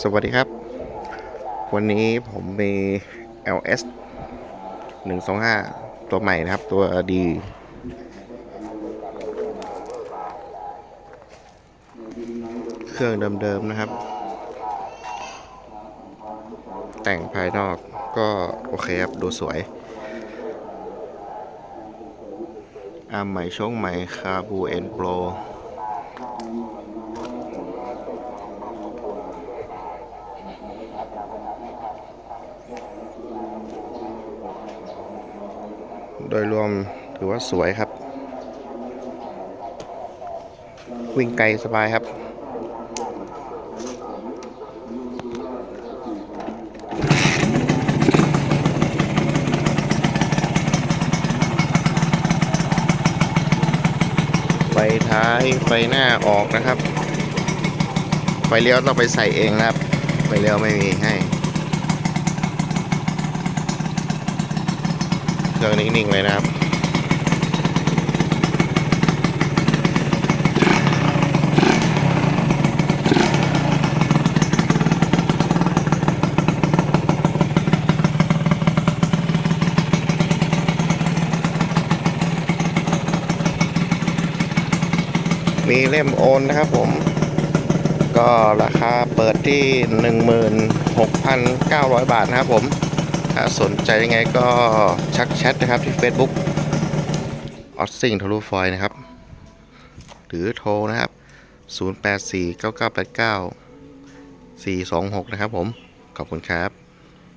สวัสดีครับ วันนี้ผมมี LS 125 ตัวใหม่นะครับ ตัวดี เครื่องเดิมๆนะครับ แต่งภายนอกก็โอเคครับ ดูสวยอาร์มใหม่ช่วงใหม่คาบูเอ็นโปร โดยรวมถือว่าสวยครับ วิ่งไกลสบายครับไฟท้ายไฟหน้าออกนะครับ ไฟเลี้ยวต้องไปใส่เองนะครับ ไฟเลี้ยวไม่มีให้เครื่องนิ่งๆเลยนะครับมีเล่มโอนนะครับผม ก็ราคาเปิดที่ 16,900 บาทนะครับผมถ้าสนใจยังไงก็ชักแชทนะครับที่ Facebook ออสซิงทะลุฟอยนะครับ หรือโทรนะครับ 084 9989 426 นะครับผม ขอบคุณครับ